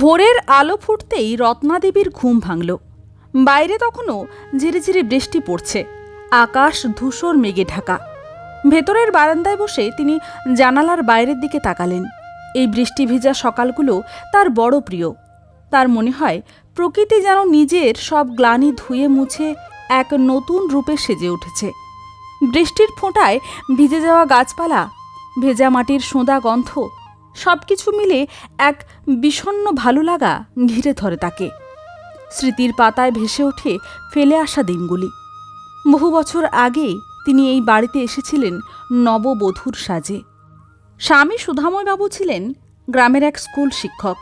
ভোরের আলো ফুটতেই রত্নাদেবীর ঘুম ভাঙল। বাইরে তখনও ঝিরে ঝিরে বৃষ্টি পড়ছে। আকাশ ধূসর মেঘে ঢাকা। ভেতরের বারান্দায় বসে তিনি জানালার বাইরের দিকে তাকালেন। এই বৃষ্টি ভেজা সকালগুলো তার বড় প্রিয়। তার মনে হয়, প্রকৃতি যেন নিজের সব গ্লানি ধুয়ে মুছে এক নতুন রূপে সেজে উঠেছে। বৃষ্টির ফোঁটায় ভিজে যাওয়া গাছপালা, ভেজা মাটির সোঁদা গন্ধ সব কিছু মিলে এক বিষণ্ণ ভালো লাগা ঘিরে ধরে তাকে। স্মৃতির পাতায় ভেসে ওঠে ফেলে আসা দিনগুলি বহু বছর আগে তিনি এই বাড়িতে এসেছিলেন নববধূর সাজে। স্বামী সুধাময়বাবু ছিলেন গ্রামের এক স্কুল শিক্ষক।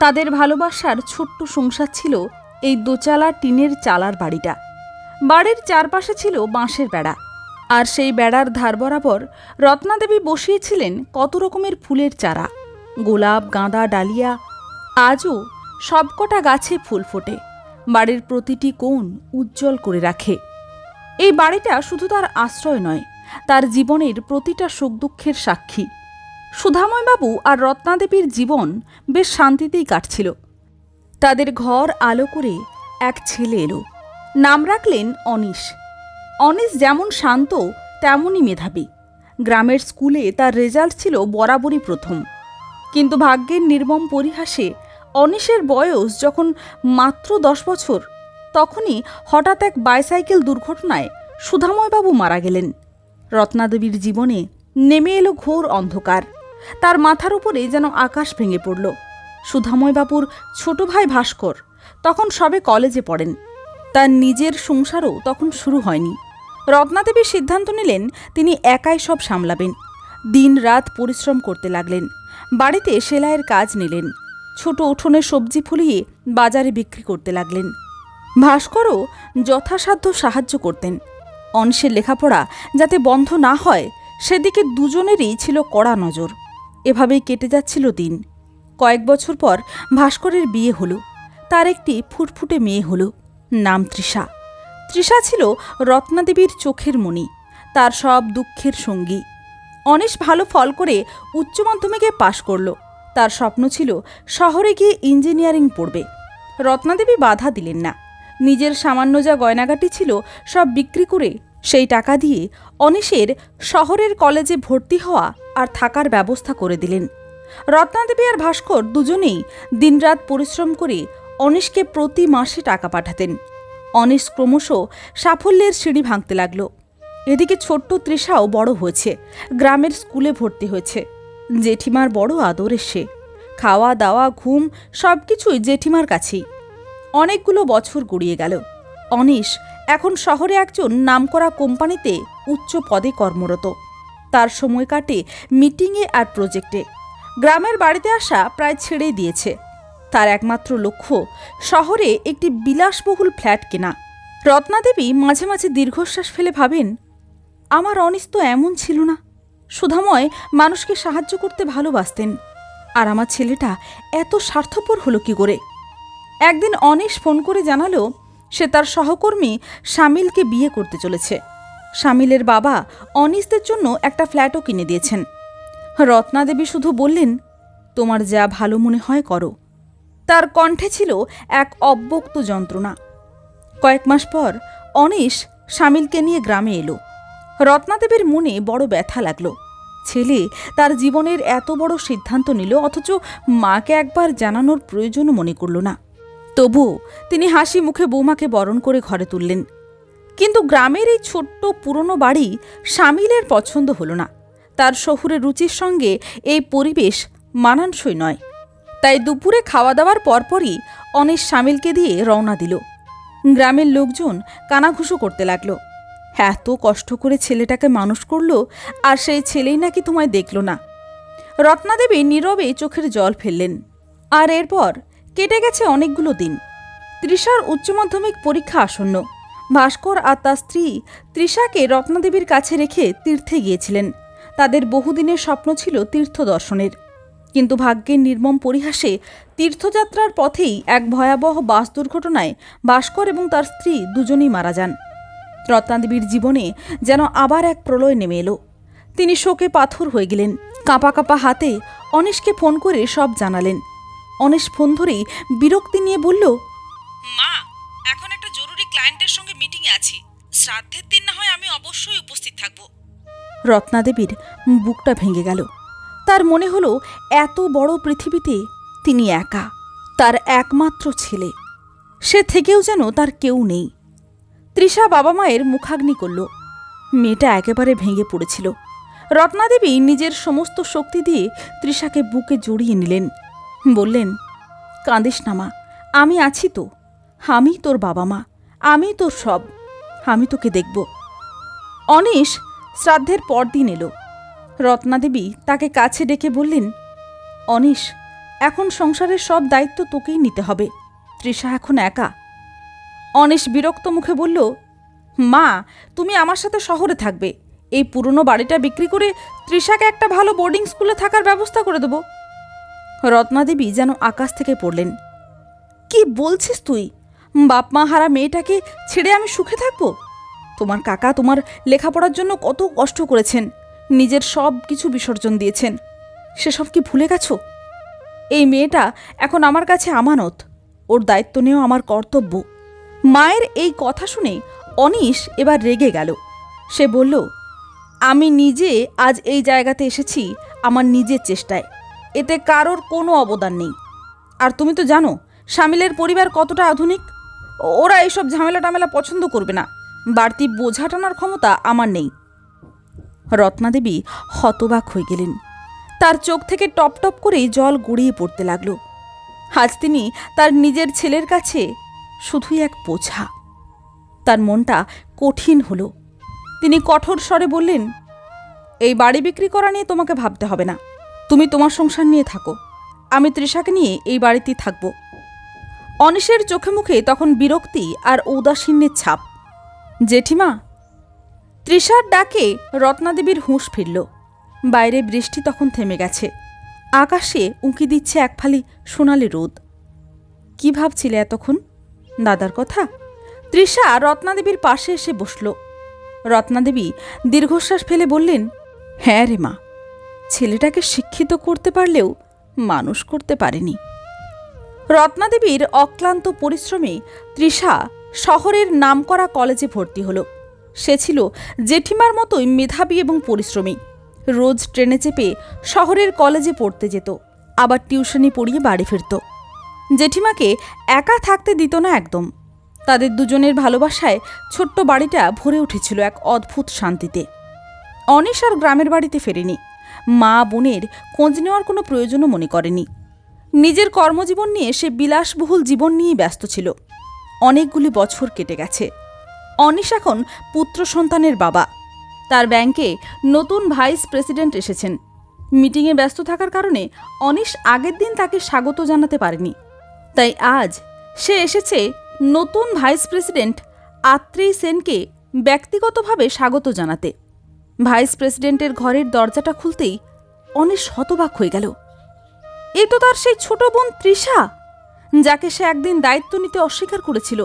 তাদের ভালোবাসার ছোট্ট সংসার ছিল এই দোচালা টিনের চালার বাড়িটা। বাড়ির চারপাশে ছিল বাঁশের বেড়া। আর সেই বেড়ার ধার বরাবর রত্নাদেবী বসিয়েছিলেন কত রকমের ফুলের চারা। গোলাপ, গাঁদা, ডালিয়া, আজও সবকটা গাছে ফুল ফোটে। বাড়ির প্রতিটি কোণ উজ্জ্বল করে রাখে। এই বাড়িটা শুধু তার আশ্রয় নয়, তার জীবনের প্রতিটা সুখ দুঃখের সাক্ষী। সুধাময়বাবু আর রত্নাদেবীর জীবন বেশ শান্তিতেই কাটছিল। তাদের ঘর আলো করে এক ছেলে এলো। নাম রাখলেন অনিশ। অনিশ যেমন শান্ত, তেমনই মেধাবী। গ্রামের স্কুলে তার রেজাল্ট ছিল বরাবরই প্রথম। কিন্তু ভাগ্যের নির্মম পরিহাসে অনিশের বয়স যখন মাত্র দশ বছর, তখনই হঠাৎ এক বাইসাইকেল দুর্ঘটনায় সুধাময়বাবু মারা গেলেন। রত্নাদেবীর জীবনে নেমে এলো ঘোর অন্ধকার। তার মাথার উপরে যেন আকাশ ভেঙে পড়ল। সুধাময়বাবুর ছোট ভাই ভাস্কর তখন সবে কলেজে পড়েন। তার নিজের সংসারও তখন শুরু হয়নি। রত্নাদেবী সিদ্ধান্ত নিলেন তিনি একাই সব সামলাবেন। দিন রাত পরিশ্রম করতে লাগলেন। বাড়িতে সেলাইয়ের কাজ নিলেন। ছোট উঠোনে সবজি ফুলিয়ে বাজারে বিক্রি করতে লাগলেন। ভাস্করও যথাসাধ্য সাহায্য করতেন। অংশের লেখাপড়া যাতে বন্ধ না হয়, সেদিকে দুজনেরই ছিল কড়া নজর। এভাবেই কেটে যাচ্ছিল দিন। কয়েক বছর পর ভাস্করের বিয়ে হলো। তার একটি ফুটফুটে মেয়ে হলো, নাম তৃষা। তৃষা ছিল রত্নাদেবীর চোখের মণি, তার সব দুঃখের সঙ্গী। অনিশ ভালো ফল করে উচ্চ মাধ্যমিকে পাশ করল। তার স্বপ্ন ছিল শহরে গিয়ে ইঞ্জিনিয়ারিং পড়বে। রত্নাদেবী বাধা দিলেন না। নিজের সামান্য যা গয়নাগাটি ছিল সব বিক্রি করে সেই টাকা দিয়ে অনিশের শহরের কলেজে ভর্তি হওয়া আর থাকার ব্যবস্থা করে দিলেন। রত্নাদেবী আর ভাস্কর দুজনেই দিনরাত পরিশ্রম করে অনিশকে প্রতি মাসে টাকা পাঠাতেন। অনিশ ক্রমশ সাফল্যের সিঁড়ি ভাঙতে লাগল। এদিকে ছোট্ট তৃষাও বড় হয়েছে। গ্রামের স্কুলে ভর্তি হয়েছে। জেঠিমার বড় আদরের সে। খাওয়া দাওয়া, ঘুম সব কিছুই জেঠিমার কাছেই। অনেকগুলো বছর গড়িয়ে গেল। অনিশ এখন শহরে একজন নামকরা কোম্পানিতে উচ্চ পদে কর্মরত। তার সময় কাটে মিটিংয়ে আর প্রজেক্টে। গ্রামের বাড়িতে আসা প্রায় ছেড়েই দিয়েছে। তার একমাত্র লক্ষ্য, শহরে একটি বিলাসবহুল ফ্ল্যাট কেনা। রত্নাদেবী মাঝে মাঝে দীর্ঘশ্বাস ফেলে ভাবেন, আমার অনিস তো এমন ছিল না। সুধাময় মানুষকে সাহায্য করতে ভালোবাসতেন। আর আমার ছেলেটা এত স্বার্থপর হলো কি করে? একদিন অনিশ ফোন করে জানালো, সে তার সহকর্মী শামিলকে বিয়ে করতে চলেছে। শামিলের বাবা অনিশদের জন্য একটা ফ্ল্যাটও কিনে দিয়েছেন। রত্নাদেবী শুধু বললেন, তোমার যা ভালো মনে হয় করো। তার কণ্ঠে ছিল এক অব্যক্ত যন্ত্রণা। কয়েক মাস পর অনিশ শামিলকে নিয়ে গ্রামে এলো। রত্নাদেবের মনে বড় ব্যথা লাগল। ছেলে তার জীবনের এত বড় সিদ্ধান্ত নিল, অথচ মাকে একবার জানানোর প্রয়োজনও মনে করল না। তবুও তিনি হাসি মুখে বৌমাকে বরণ করে ঘরে তুললেন। কিন্তু গ্রামের এই ছোট্ট পুরনো বাড়ি শামিলের পছন্দ হলো না। তার শহুরে রুচির সঙ্গে এই পরিবেশ মানানসই নয়। তাই দুপুরে খাওয়া দাওয়ার পরপরই অনেক সামিলকে দিয়ে রওনা দিল। গ্রামের লোকজন কানাঘুষো করতে লাগল। এত কষ্ট করে ছেলেটাকে মানুষ করল আর সেই ছেলেই নাকি তোমায় দেখল না। রত্নাদেবী নীরবে চোখের জল ফেললেন। আর এরপর কেটে গেছে অনেকগুলো দিন। তৃষার উচ্চ মাধ্যমিক পরীক্ষা আসন্ন। ভাস্কর আর তার স্ত্রী তৃষাকে রত্নাদেবীর কাছে রেখে তীর্থে গিয়েছিলেন। তাদের বহুদিনের স্বপ্ন ছিল তীর্থ দর্শনের কিন্তু ভাগ্যের নির্মম পরিহাসে তীর্থযাত্রার পথেই এক ভয়াবহ বাস দুর্ঘটনায় ভাস্কর এবং তার স্ত্রী দুজনেই মারা যান। রত্নাদেবীর জীবনে যেন আবার এক প্রলয় নেমে এলো। তিনি শোকে পাথর হয়ে গেলেন কাঁপা কাঁপা হাতে অনিশকে ফোন করে সব জানালেন। অনেশ ফোন ধরেই বিরক্তি নিয়ে বলল মা এখন একটা জরুরি ক্লায়েন্টের সঙ্গে মিটিংয়ে আছি। শ্রাদ্ধের দিন না হয় আমি অবশ্যই উপস্থিত থাকব। রত্নাদেবীর বুকটা ভেঙে গেল। তার মনে হলো এত বড় পৃথিবীতে তিনি একা, তার একমাত্র ছেলে। সে থেকেও যেন তার কেউ নেই। তৃষা বাবা মায়ের মুখাগ্নি করল। মেয়েটা একেবারে ভেঙে পড়েছিল। রত্নাদেবী নিজের সমস্ত শক্তি দিয়ে তৃষাকে বুকে জড়িয়ে নিলেন। বললেন, কাঁদিস না মা, আমি আছি তো। আমি তোর বাবা মা, আমি তোর সব। আমি তোকে দেখব। অনিশ শ্রাদ্ধের পরদিন এলো। রত্নাদেবী তাকে কাছে ডেকে বললেন, অনিশ, এখন সংসারের সব দায়িত্ব তোকেই নিতে হবে। তৃষা এখন একা। অনিশ বিরক্ত মুখে বলল, মা, তুমি আমার সাথে শহরে থাকবে। এই পুরনো বাড়িটা বিক্রি করে তৃষাকে একটা ভালো বোর্ডিং স্কুলে থাকার ব্যবস্থা করে দেব। রত্নাদেবী যেন আকাশ থেকে পড়লেন, কি বলছিস তুই? বাপ মা হারা মেয়েটাকে ছেড়ে আমি সুখে থাকব? তোমার কাকা তোমার লেখাপড়ার জন্য কত কষ্ট করেছেন। নিজের সব কিছু বিসর্জন দিয়েছেন। সেসব কি ভুলে গেছো? এই মেয়েটা এখন আমার কাছে আমানত। ওর দায়িত্ব নেওয়া আমার কর্তব্য। মায়ের এই কথা শুনে অনিশ এবার রেগে গেল। সে বলল, আমি নিজে আজ এই জায়গাতে এসেছি আমার নিজের চেষ্টায়। এতে কারোর কোনো অবদান নেই। আর তুমি তো জানো শামিলের পরিবার কতটা আধুনিক। ওরা এইসব ঝামেলা টামেলা পছন্দ করবে না। বাড়তি বোঝা টানার ক্ষমতা আমার নেই। রত্নাদেবী হতবাক হয়ে গেলেন। তার চোখ থেকে টপ টপ করে জল গড়িয়ে পড়তে লাগল। আজ তিনি তার নিজের ছেলের কাছে শুধুই এক বোঝা। তার মনটা কঠিন হলো। তিনি কঠোর স্বরে বললেন, এই বাড়ি বিক্রি করা নিয়ে তোমাকে ভাবতে হবে না। তুমি তোমার সংসার নিয়ে থাকো। আমি তৃষাকে নিয়ে এই বাড়িতেই থাকব। অনিশের চোখে মুখে তখন বিরক্তি আর ঔদাসীন্যের ছাপ। জেঠিমা তৃষার ডাকে রত্নাদেবীর হুঁশ ফিরল। বাইরে বৃষ্টি তখন থেমে গেছে। আকাশে উঁকি দিচ্ছে এক ফালি সোনালি রোদ। কি ভাবছিলে এতক্ষণ? দাদার কথা? তৃষা রত্নাদেবীর পাশে এসে বসল। রত্নাদেবী দীর্ঘশ্বাস ফেলে বললেন হ্যাঁ রে মা, ছেলেটাকে শিক্ষিত করতে পারলেও মানুষ করতে পারেনি। রত্নাদেবীর অক্লান্ত পরিশ্রমে তৃষা শহরের নামকরা কলেজে ভর্তি হলো। সে ছিল জেঠিমার মতোই মেধাবী এবং পরিশ্রমী। রোজ ট্রেনে চেপে শহরের কলেজে পড়তে যেত, আবার টিউশনি পড়িয়ে বাড়ি ফিরত। জেঠিমাকে একা থাকতে দিত না একদম। তাদের দুজনের ভালোবাসায় ছোট্ট বাড়িটা ভরে উঠেছিল এক অদ্ভুত শান্তিতে। অনিশ আর গ্রামের বাড়িতে ফেরেনি। মা বোনের খোঁজ নেওয়ার কোনো প্রয়োজনও মনে করেনি। নিজের কর্মজীবন নিয়ে সে বিলাসবহুল জীবন নিয়েই ব্যস্ত ছিল। অনেকগুলি বছর কেটে গেছে। অনিশ এখন পুত্র সন্তানের বাবা। তার ব্যাংকে নতুন ভাইস প্রেসিডেন্ট এসেছেন। মিটিংয়ে ব্যস্ত থাকার কারণে অনিশ আগের দিন তাকে স্বাগত জানাতে পারেনি। তাই আজ সে এসেছে নতুন ভাইস প্রেসিডেন্ট আত্রেই সেনকে ব্যক্তিগতভাবে স্বাগত জানাতে। ভাইস প্রেসিডেন্টের ঘরের দরজাটা খুলতেই অনিশ হতবাক হয়ে গেল। এ তো তার সেই ছোট বোন তৃষা, যাকে সে একদিন দায়িত্ব নিতে অস্বীকার করেছিল।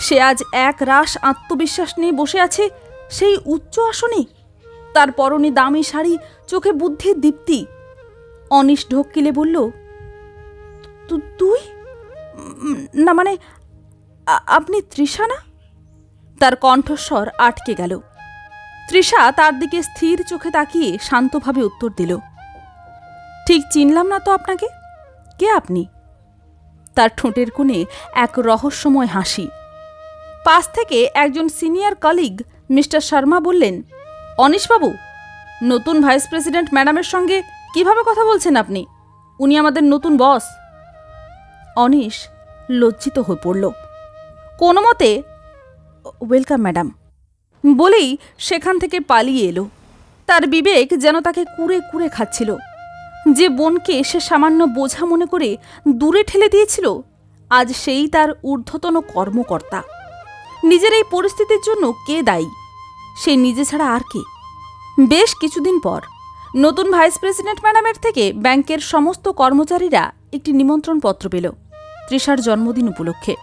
সে আজ এক রাস আত্মবিশ্বাস নিয়ে বসে আছে, সেই উচ্চ আসনে। তার পরনে দামি শাড়ি, চোখে বুদ্ধির দীপ্তি। অনিশ ঢোকিলে বলল, "তু- তুই? না মানে আপনি তৃষা না? তার কণ্ঠস্বর আটকে গেল। তৃষা তার দিকে স্থির চোখে তাকিয়ে শান্তভাবে উত্তর দিল, ঠিক চিনলাম না তো আপনাকে? কে আপনি? তার ঠোঁটের কোণে এক রহস্যময় হাসি। পাশ থেকে একজন সিনিয়র কলিগ মিস্টার শর্মা বললেন, অনিশবাবু, নতুন ভাইস প্রেসিডেন্ট ম্যাডামের সঙ্গে কীভাবে কথা বলছেন আপনি? উনি আমাদের নতুন বস. অনিশ লজ্জিত হয়ে পড়ল। কোনো মতে, ওয়েলকাম ম্যাডাম। বলেই সেখান থেকে পালিয়ে এলো। তার বিবেক যেন তাকে কুড়ে কুড়ে খাচ্ছিল। যে বোনকে সে সামান্য বোঝা মনে করে দূরে ঠেলে দিয়েছিল, আজ সেই তার ঊর্ধ্বতন কর্মকর্তা। নিজের এই পরিস্থিতির জন্য কে দায়ী? সে নিজে ছাড়া আর কে? বেশ কিছুদিন পর, নতুন ভাইস প্রেসিডেন্ট ম্যাডামের থেকে ব্যাংকের সমস্ত কর্মচারীরা একটি নিমন্ত্রণ পত্র পেল, তৃষার জন্মদিন উপলক্ষে।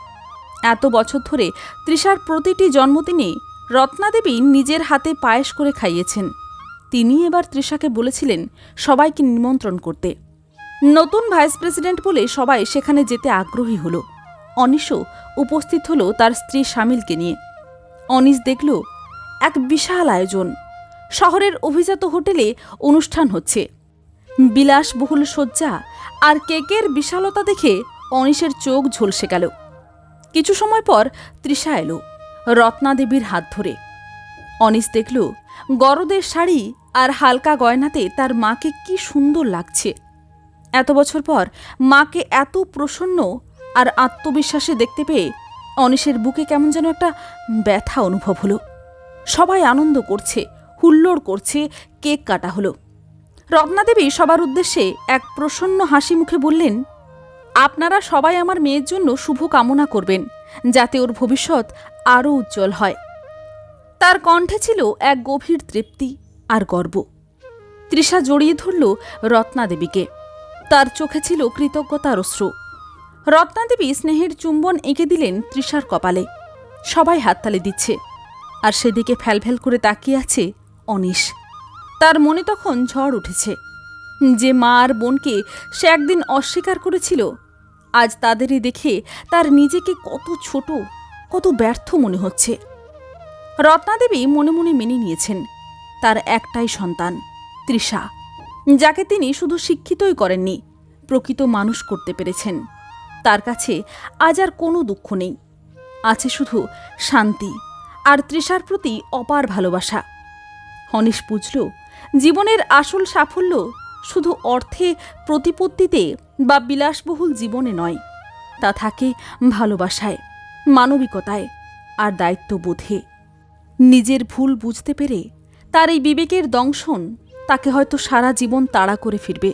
এত বছর ধরে তৃষার প্রতিটি জন্মদিনে রত্নাদেবী নিজের হাতে পায়েস করে খাইয়েছেন। তিনি এবার তৃষাকে বলেছিলেন সবাইকে নিমন্ত্রণ করতে। নতুন ভাইস প্রেসিডেন্ট বলে সবাই সেখানে যেতে আগ্রহী হলো। অনিশও উপস্থিত হলো তার স্ত্রী শামিলকে নিয়ে। অনিশ দেখল, এক বিশাল আয়োজন। শহরের অভিজাত হোটেলে অনুষ্ঠান হচ্ছে। বিলাসবহুল শয্যা আর কেকের বিশালতা দেখে অনিশের চোখ ঝলসে গেল। কিছু সময় পর তৃষা এলো রত্নাদেবীর হাত ধরে। অনিশ দেখল, গরদের শাড়ি আর হালকা গয়নাতে তার মাকে কি সুন্দর লাগছে। এত বছর পর মাকে এত প্রসন্ন আর আত্মবিশ্বাসে দেখতে পেয়ে অনিশের বুকে কেমন যেন একটা ব্যথা অনুভব হলো। সবাই আনন্দ করছে, হুল্লোড় করছে, কেক কাটা হলো। রত্নাদেবী সবার উদ্দেশ্যে এক প্রসন্ন হাসি মুখে বললেন, আপনারা সবাই আমার মেয়ের জন্য শুভ কামনা করবেন, যাতে ওর ভবিষ্যৎ আরও উজ্জ্বল হয়। তার কণ্ঠে ছিল এক গভীর তৃপ্তি আর গর্ব। তৃষা জড়িয়ে ধরল রত্নাদেবীকে তার চোখে ছিল কৃতজ্ঞতার অশ্রু। রত্নাদেবী স্নেহের চুম্বন এঁকে দিলেন তৃষার কপালে। সবাই হাততালি দিচ্ছে। আর সেদিকে ফ্যালফ্যাল করে তাকিয়ে আছে অনিশ। তার মনে তখন ঝড় উঠেছে। যে মা আর বোনকে সে একদিন অস্বীকার করেছিল, আজ তাদেরই দেখে তার নিজেকে কত ছোট, কত ব্যর্থ মনে হচ্ছে। রত্নাদেবী মনে মনে মেনে নিয়েছেন, তার একটাই সন্তান, তৃষা, যাকে তিনি শুধু শিক্ষিতই করেননি, প্রকৃত মানুষ করতে পেরেছেন। তার কাছে আজ আর কোনো দুঃখ নেই। আছে শুধু শান্তি আর তৃষার প্রতি অপার ভালোবাসা। হনিশ বুঝল, জীবনের আসল সাফল্য শুধু অর্থে প্রতিপত্তিতে বা বিলাসবহুল জীবনে নয়, তা থাকে ভালোবাসায়, মানবিকতায় আর দায়িত্ববোধে। নিজের ভুল বুঝতে পেরে তার এই বিবেকের দংশন তাকে হয়তো সারা জীবন তাড়া করে ফিরবে।